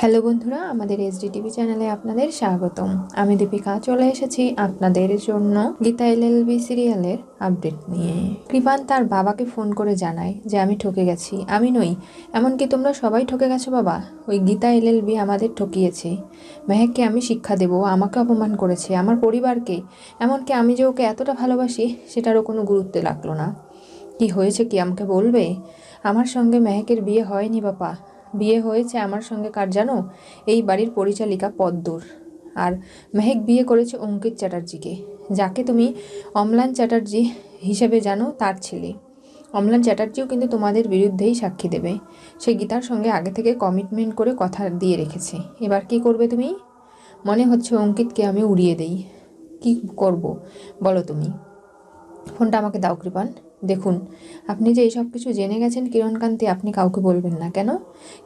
Hello বন্ধুরা, আমাদের SD TV চ্যানেলে আপনাদের স্বাগতম। আমি দীপিকা, চলে এসেছি আপনাদের জন্য গীতা এল এলএলবি সিরিয়ালের আপডেট নিয়ে। কৃপান তার বাবাকে ফোন করে জানায় যে, আমি ঠকে গেছি। আমি নই। এমনকি তোমরা সবাই ঠকে গেছো বাবা। ওই গীতা এল এলএলবি আমাদের ঠকিয়েছে। মেহেককে আমি শিক্ষা দেব, আমাকে অপমান করেছে, আমার পরিবারকে। এমনকি আমি যে ওকে এতটা ভালোবাসি, সেটারও কোনো গুরুত্ব লাগল না। কি হয়েছে কি আমাকে বলবে? আমার সঙ্গে মেহেকের বিয়ে হয়নি বাবা। বিয়ে হয়েছে আমার সঙ্গে কার জানো? এই বাড়ির পরিচালিকা পদ্মর। আর মেহেক বিয়ে করেছে অঙ্কিত চ্যাটার্জিকে। যাকে তুমি অম্লান চ্যাটার্জি হিসেবে জানো, তার ছেলে। অম্লান চ্যাটার্জিও কিন্তু তোমাদের বিরুদ্ধেই সাক্ষী দেবে। সে গীতার সঙ্গে আগে থেকে কমিটমেন্ট করে কথা দিয়ে রেখেছে। এবার কি করবে তুমি? মনে হচ্ছে অঙ্কিতকে আমি উড়িয়ে দেই। কি করব? বলো তুমি। ফোনটা আমাকে দাও কৃপান দেখুন, আপনি যে এইসব কিছু জেনে গেছেন কিরণকান্তি, আপনি কাউকে বলবেন না। কেন?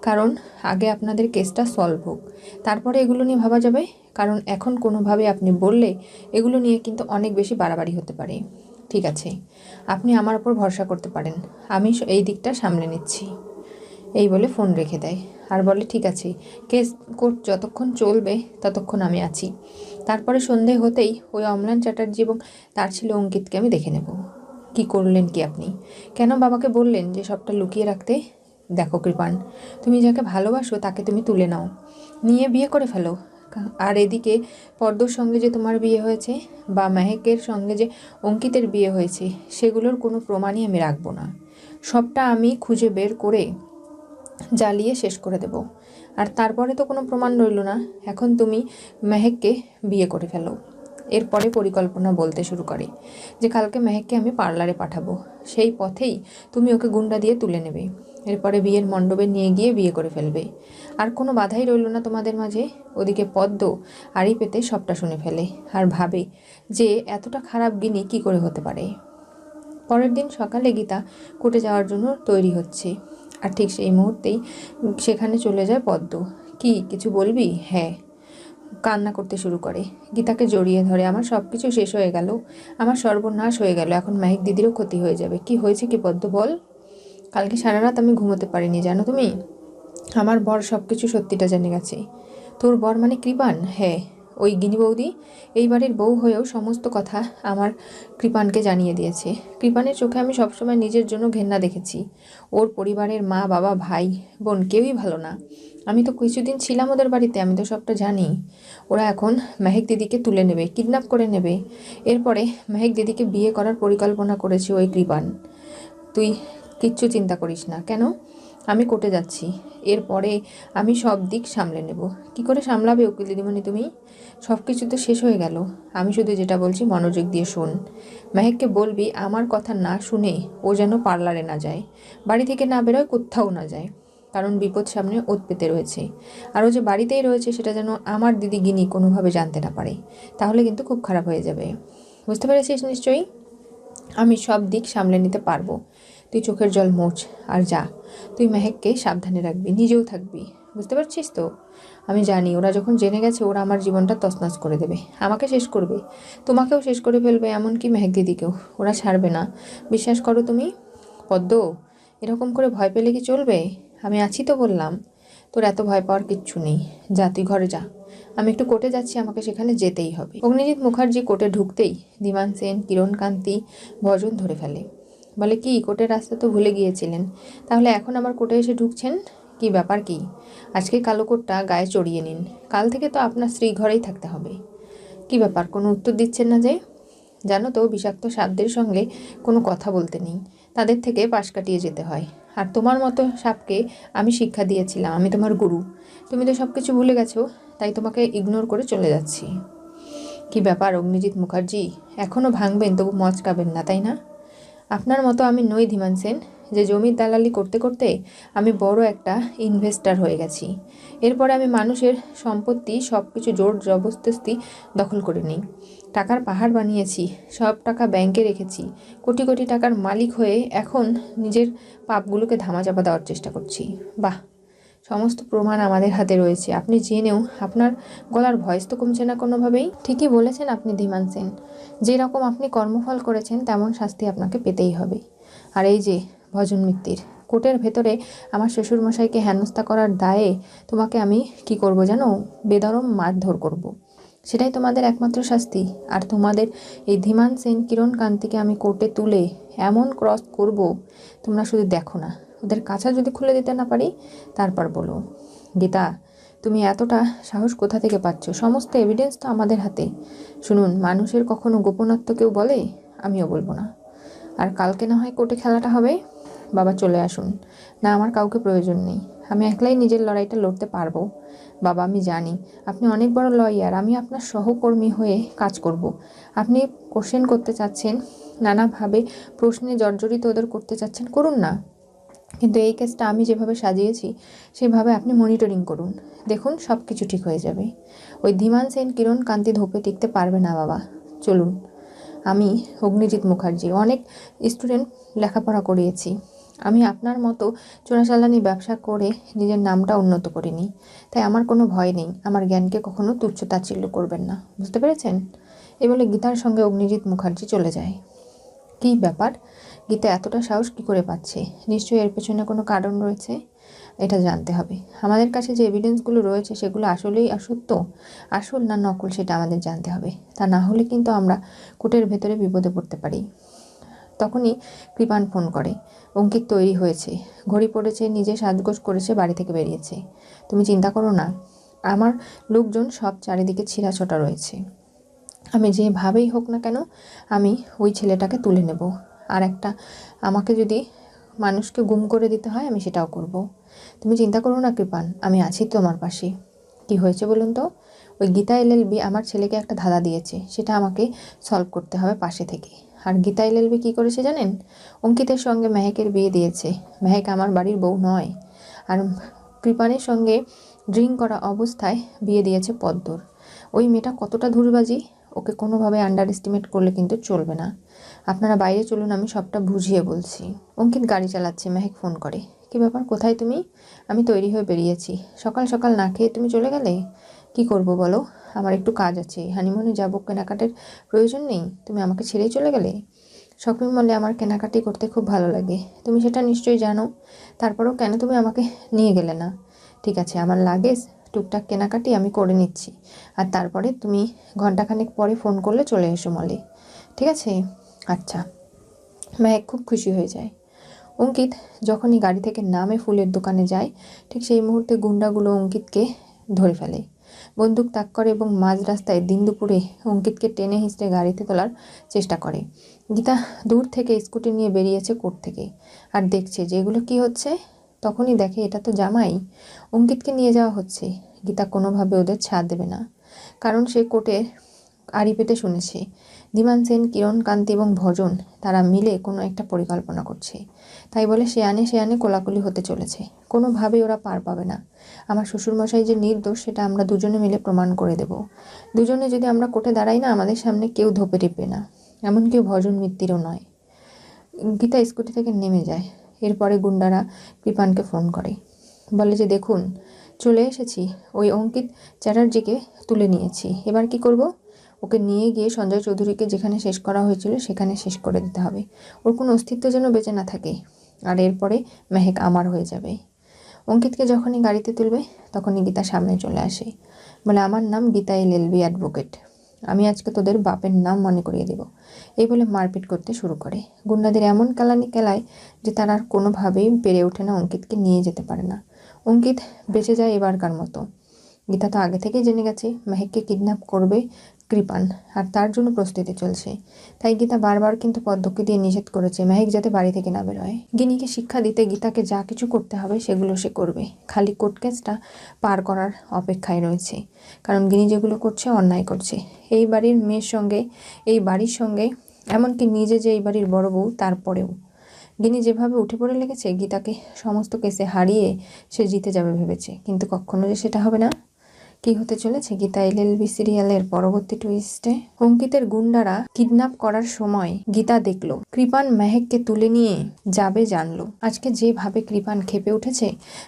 কারণ আগে আপনাদের কেসটা সলভ হোক। তারপরে এগুলো নিয়ে ভাবা যাবে। কারণ এখন কোনোভাবে আপনি বললে এগুলো নিয়ে কিন্তু অনেক বেশি বাড়াবাড়ি হতে পারে। ঠিক আছে, আপনি আমার ওপর ভরসা করতে পারেন। আমি এই দিকটা সামলে নিচ্ছি। এই বলে ফোন রেখে দেয়। আর বলে, ঠিক আছে, কেস কোর্ট যতক্ষণ চলবে ততক্ষণ আমি আছি। তারপরে সন্ধে হতেই ওই অম্লান চ্যাটার্জি এবং তার ছিল অঙ্কিতকে আমি দেখে নেব। কি করলেন কি আপনি? কেন বাবাকে বললেন যে সবটা লুকিয়ে রাখতে? দেখো কৃপান, তুমি যাকে ভালোবাসো তাকে তুমি তুলে নাও। নিয়ে বিয়ে করে ফেলো। আর এদিকে পদ্মর সঙ্গে যে তোমার বিয়ে হয়েছে বা মেহেকের সঙ্গে যে অঙ্কিতের বিয়ে হয়েছে, সেগুলোর কোনো প্রমাণই আমি রাখব না। সবটা আমি খুঁজে বের করে জ্বালিয়ে শেষ করে দেব। আর তারপরে তো কোনো প্রমাণ রইল না। এখন তুমি মেহেককে বিয়ে করে ফেলো। এরপরে পরিকল্পনা বলতে শুরু করে যে কালকে মেহেককে আমি পার্লারে পাঠাবো। সেই পথেই তুমি ওকে গুন্ডা দিয়ে তুলে নেবে। এরপরে বিয়ের মণ্ডপে নিয়ে গিয়ে বিয়ে করে ফেলবে। আর কোনো বাধাই রইল না তোমাদের মাঝে? ওদিকে পদ্ম আড়ি পেতে সবটা শুনে ফেলে আর ভাবে যে এতটা খারাপ গিনি কি করে হতে পারে? পরের দিন সকালে গীতা কোর্টে যাওয়ার জন্য তৈরি হচ্ছে। আর ঠিক সেই মুহূর্তেই সেখানে চলে যায় পদ্ম। কি, কিছু বলবি? হ্যাঁ। কান্না করতে শুরু করে। গীতাকে জড়িয়ে ধরে, আমার সব কিছু শেষ হয়ে গেল। আমার সর্বনাশ হয়ে গেল। এখন মাহিক দিদিরও ক্ষতি হয়ে যাবে। কি হয়েছে কি পদ্ম বল? কালকে সারা রাত আমি ঘুমোতে পারিনি, জানো তুমি? আমার বর সব কিছু সত্যিটা জেনে গেছে। তোর বর মানে কৃপান? হ্যাঁ ওই গিনি বৌদি। এই বাড়ির বউ হয়েও সমস্ত কথা আমার কৃপানকে জানিয়ে দিয়েছে। কৃপানের চোখে আমি সবসময় নিজের জন্য ঘেন্না দেখেছি। ওর পরিবারের মা, বাবা, ভাই, বোন কেউই ভালো না। আমি তো কিছুদিন ছিলাম ওদের বাড়িতে, আমি তো সবটা জানি। ওরা এখন মেহেক দিদিকে তুলে নেবে, কিডন্যাপ করে নেবে। এরপরে মেহেক দিদিকে বিয়ে করার পরিকল্পনা করেছে ওই কৃপান তুই কিচ্ছু চিন্তা করিস না, কেন? আমি কোর্টে যাচ্ছি। এরপরে আমি সব দিক সামলে নেব। কি করে সামলাবে উকিল দিদিমণি তুমি? সব কিছু তো শেষ হয়ে গেল। আমি শুধু যেটা বলছি, মনোযোগ দিয়ে শোন। মেহেককে বলবি, আমার কথা না শুনে ও যেন পার্লারে না যায়। বাড়ি থেকে না বেরোয় কোথাও না যায়। কারণ বিপদ সামনে ওত পেতে রয়েছে। আর ও যে বাড়িতেই রয়েছে সেটা যেন আমার দিদি গিনি কোনোভাবে জানতে না পারে, তাহলে কিন্তু খুব খারাপ হয়ে যাবে। বুঝতে পেরেছিস নিশ্চয়ই? আমি সব দিক সামলে নিতে পারব। তুই চোখের জল মোচ আর যা। তুই মেহেককে সাবধানে রাখবি, নিজেও থাকবি। বুঝতে পারছিস তো? আমি জানি ওরা যখন জেনে গেছে, ওরা আমার জীবনটা তছনছ করে দেবে। আমাকে শেষ করবে। তোমাকেও শেষ করে ফেলবে, এমনকি মেহেক দিদিকেও। ওরা ছাড়বে না। বিশ্বাস করো তুমি? পদ্ম, এরকম করে ভয় পেলে কি চলবে? আমি আছি তো বললাম। তোর এত ভয় পাওয়ার কিচ্ছু নেই। যা, তুই ঘরে যা। আমি একটু কোর্টে যাচ্ছি, আমাকে সেখানে যেতেই হবে। অগ্নিজিৎ মুখার্জি কোর্টে ঢুকতেই ধীমান সেন, কিরণ কান্তি ভজন ধরে ফেলে। বলে, কি, কোর্টের রাস্তা তো ভুলে গিয়েছিলেন। তাহলে এখন আমার কোর্টে এসে ঢুকছেন? কি ব্যাপার কি? আজকে কালো কোটটা গায়ে চড়িয়ে নিন। কাল থেকে তো আপনার স্ত্রী ঘরেই থাকতে হবে। কি ব্যাপার, কোনো উত্তর দিচ্ছেন না যে? জানো তো, বিষাক্ত সাপদের সঙ্গে কোনো কথা বলতে নেই। তাদের থেকে পাশ কাটিয়ে যেতে হয়। আর তোমার মতো সাপকে আমি শিক্ষা দিয়েছিলাম, আমি তোমার গুরু। তুমি তো সব কিছু ভুলে গেছো, তাই তোমাকে ইগনোর করে চলে যাচ্ছি। কি ব্যাপার অগ্নিজিৎ মুখার্জি? এখনও ভাঙবেন, তবু মচকাবেন না, তাই না? আপনার মতো আমি নই, ধীমান সেন, যে জমির দালালি করতে করতে আমি বড় একটা ইনভেস্টার হয়ে গেছি। এরপরে আমি মানুষের সম্পত্তি সব কিছু জোর জবরদস্তি দখল করে নিই। টাকার পাহাড় বানিয়েছি, সব টাকা ব্যাংকে রেখেছি। কোটি কোটি টাকার মালিক হয়ে এখন নিজের পাপগুলোকে ধামাচাপা দেওয়ার চেষ্টা করছি। বাহ, সমস্ত প্রমাণ আমাদের হাতে রয়েছে। আপনি জেনেও আপনার গলার ভয়েস তো কমছে না কোনোভাবেই। ঠিকই বলেছেন আপনি, ধীমান সেন। যেরকম আপনি কর্মফল করেছেন, তেমন শাস্তি আপনাকে পেতেই হবে। আর এই যে ভজন মিত্তির, কোর্টের ভেতরে আমার শ্বশুরমশাইকে হেনস্থা করার দায়ে তোমাকে আমি কি করব জানো? বেদরম মারধর করব। সেটাই তোমাদের একমাত্র শাস্তি। আর তোমাদের এই ধীমান সেন কিরণ কান্তিকে আমি কোর্টে তুলে এমন ক্রস করব, তোমরা শুধু দেখো না। ওদের কাছা যদি খুলে দিতে না পারি, তারপর বলো। গীতা, তুমি এতটা সাহস কোথা থেকে পাচ্ছ? সমস্ত এভিডেন্স তো আমাদের হাতে। শুনুন, মানুষের কখনো গোপনত্ব কেউ বলে? আমিও বলব না। আর কালকে না হয় কোর্টে খেলাটা হবে? বাবা, চলে আসুন। না, আমার কাউকে প্রয়োজন নেই। আমি একলাই নিজের লড়াইটা লড়তে পারব। বাবা, আমি জানি। আপনি অনেক বড় লয়ার আমি আপনার সহকর্মী হয়ে কাজ করব। আপনি কোশ্চেন করতে চাচ্ছেন, নানাভাবে প্রশ্নে জর্জরিত ওদের করতে চাচ্ছেন, করুন না। কিন্তু এই কেসটা আমি যেভাবে সাজিয়েছি, সেভাবে আপনি মনিটরিং করুন। দেখুন সব কিছু ঠিক হয়ে যাবে। ওই ধীমান সেন, কিরণ কান্তি ধোপে টিকতে পারবে না, বাবা। চলুন। আমি অগ্নিজিৎ মুখার্জি, অনেক স্টুডেন্ট লেখাপড়া করিয়েছি। আমি আপনার মতো চোরাচালানি ব্যবসা করে নিজের নামটা উন্নত করিনি। তাই আমার কোনো ভয় নেই। আমার জ্ঞানকে কখনো তুচ্ছ তাচ্ছিল্য করবেন না। বুঝতে পেরেছেন? এই বলে গীতার সঙ্গে অগ্নিজিৎ মুখার্জি চলে যায়। কী ব্যাপার? গীতা এতটা সাহস কী করে পাচ্ছে? নিশ্চয়ই এর পেছনে কোনো কারণ রয়েছে? এটা জানতে হবে। আমাদের কাছে যে এভিডেন্সগুলো রয়েছে, সেগুলো আসলেই আসত্য আসল না নকল, সেটা আমাদের জানতে হবে। তা না হলে কিন্তু আমরা কোর্টের ভেতরে বিপদে পড়তে পারি। তখনই কৃপান ফোন করে। অঙ্কিত তৈরি হয়েছে। ঘড়ি পড়েছে, নিজে সাজগোজ করেছে, বাড়ি থেকে বেরিয়েছে। তুমি চিন্তা করো না, আমার লোকজন সব চারিদিকে ছিঁড়াছটা রয়েছে। আমি যেভাবেই হোক না কেন, আমি ওই ছেলেটাকে তুলে নেব। আর একটা আমাকে যদি মানুষকে গুম করে দিতে হয়, আমি সেটাও করব। তুমি চিন্তা করো না কৃপান, আমি আছি তো আমার পাশে। কি হয়েছে বলুন তো? ওই গীতা এলএলবি আমার ছেলেকে একটা ধাঁধা দিয়েছে, সেটা আমাকে সলভ করতে হবে পাশে থেকে। আর গীতা এলএলবি কী করেছে জানেন? অঙ্কিতের সঙ্গে মেহেকের বিয়ে দিয়েছে। মেহেক আমার বাড়ির বউ নয়। আর কৃপানের সঙ্গে ড্রিঙ্ক করা অবস্থায় বিয়ে দিয়েছে পদ্মর। ওই মেয়েটা কতটা ধুরবাজি, ওকে কোনোভাবে আন্ডার এস্টিমেট করলে কিন্তু চলবে না। আপনারা বাইরে চলুন, আমি সবটা বুঝিয়ে বলছি। অঙ্কিত গাড়ি চালাচ্ছে, মেহেক ফোন করে। কী ব্যাপার, কোথায় তুমি? আমি তৈরি হয়ে বেরিয়েছি। সকাল সকাল না খেয়ে তুমি চলে গেলে? কি করব বলো? আমার একটু কাজ আছে। হানিমুনে যাব, কেনাকাটার প্রয়োজন নেই। তুমি আমাকে ছেড়েই চলে গেলে? শপিং মলে আমার কেনাকাটি করতে খুব ভালো লাগে। তুমি সেটা নিশ্চয়ই জানো। তারপরেও কেন তুমি আমাকে নিয়ে গেলে না? ঠিক আছে, আমার লাগেজ, টুকটাক কেনাকাটি আমি করে নিচ্ছি। আর তারপরে তুমি ঘন্টাখানেক পরে ফোন করলে চলে এসো মলে ঠিক আছে? আচ্ছা। ম্যাক খুব খুশি হয়ে যায়। অঙ্কিত যখনই গাড়ি থেকে নামে ফুলের দোকানে যায়, ঠিক সেই মুহূর্তে গুন্ডাগুলো অঙ্কিতকে ধরে ফেলে। বন্দুক তাক করে এবং মাঝ রাস্তায় দিন দুপুরে অঙ্কিতকে টেনে হিঁচড়ে গাড়িতে তোলার চেষ্টা করে। গীতা দূর থেকে স্কুটি নিয়ে বেরিয়েছে কোর্ট থেকে। আর দেখছে যে এগুলো কী হচ্ছে? তখনই দেখে, এটা তো জামাই। অঙ্কিতকে নিয়ে যাওয়া হচ্ছে। গীতা কোনোভাবে ওদের ছাড় দেবে না। কারণ সে কোর্টে আড়ি পেতে শুনেছে। ধীমান সেন, কিরণ কান্তি এবং ভজন, তারা মিলে কোনো একটা পরিকল্পনা করছে। তাই বলে সে আনে সে আনে কোলাকুলি হতে চলেছে। কোনোভাবেই ওরা পার পাবে না। আমার শ্বশুরমশাই যে নির্দোষ, সেটা আমরা দুজনে মিলে প্রমাণ করে দেব। দুজনে যদি আমরা কোর্টে দাঁড়াই না, আমাদের সামনে কেউ ধোপে টিপবে না। এমন কেউ ভজন মিত্তিরও নয়। গীতা স্কুটি থেকে নেমে যায়। এরপরে গুন্ডারা কৃপানকে ফোন করে। বলে যে, দেখুন, চলে এসেছি। ওই অঙ্কিত চ্যাটার্জিকে তুলে নিয়েছি। এবার কি করব? ওকে নিয়ে গিয়ে সঞ্জয় চৌধুরীকে যেখানে শেষ করা হয়েছিল সেখানে শেষ করে দিতে হবে। ওর কোনো অস্তিত্ব যেন বেঁচে না থাকে। আর এরপরে মেহেক আমার হয়ে যাবে। অঙ্কিতকে যখনই গাড়িতে তুলবে, তখনই গীতা সামনে চলে আসে। বলে, আমার নাম গীতা এল এলবি অ্যাডভোকেট। আমি আজকে তোদের বাপের নাম মনে করিয়ে দেব। এই বলে মারপিট করতে শুরু করে। গুন্ডাদের এমন কেলানি কেলায় যে তারা আর কোনোভাবেই পেরে ওঠে না অঙ্কিতকে নিয়ে যেতে পারে না। অঙ্কিত বেঁচে যায় এবারকার মতো। গীতা তো আগে থেকেই জেনে গেছে, মেহেককে কিডন্যাপ করবে কৃপান আর তার জন্য প্রস্তুতি চলছে। তাই গীতা বারবার কিন্তু পদ্মকে দিয়ে নিষেধ করেছে, মেহেক যাতে বাড়ি থেকে না বেরোয়। গিনিকে শিক্ষা দিতে গীতাকে যা কিছু করতে হবে সেগুলো সে করবে। খালি কোর্ট কেসটা পার করার অপেক্ষায় রয়েছে, কারণ গিনি যেগুলো করছে অন্যায় করছে। এই বাড়ির মেয়ের সঙ্গে, এই বাড়ির সঙ্গে, এমনকি নিজে যে এই বাড়ির বড় বউ তারপরেও গিনি যেভাবে উঠে পড়ে লেগেছে, গীতাকে সমস্ত কেসে হারিয়ে সে জিতে যাবে ভেবেছে, কিন্তু কখনো যে সেটা হবে না। কি হতে চলেছে গীতা এলএলবি সিরিয়ালের পরবর্তী টুইস্টে অঙ্কিতের গুন্ডারা কিডন্যাপ করার সময় গীতা দেখল, কৃপান মেহেককে তুলে নিয়ে যাবে জানলো। আজকে যেভাবে কৃপান খেপে উঠেছে,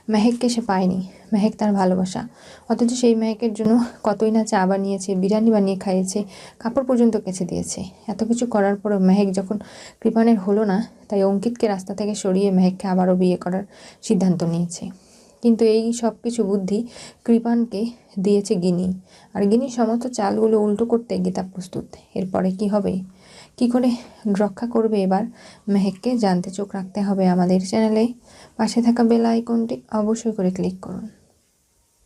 মেহেককে সে পায়নি। মেহেক তার ভালোবাসা। অথচ সেই মেহেকের জন্য কতই না চা বানিয়েছে, বিরিয়ানি বানিয়ে খাইয়েছে, কাপড় পর্যন্ত কেচে দিয়েছে। এত কিছু করার পরও মেহেক যখন কৃপানের হলো না, তাই অঙ্কিতকে রাস্তা থেকে সরিয়ে মেহেককে আবারও বিয়ে করার সিদ্ধান্ত নিয়েছে। কিন্তু এই সব কিছু বুদ্ধি কৃপানকে দিয়েছে গিনি। আর গিনি সমস্ত চালগুলো উল্টো করতে গীতা প্রস্তুত। এরপরে কি হবে? কি করে রক্ষা করবে এবার? মেহেককে জানতে চোখ রাখতে হবে আমাদের চ্যানেলে। পাশে থাকা বেল আইকনটি অবশ্যই করে ক্লিক করুন।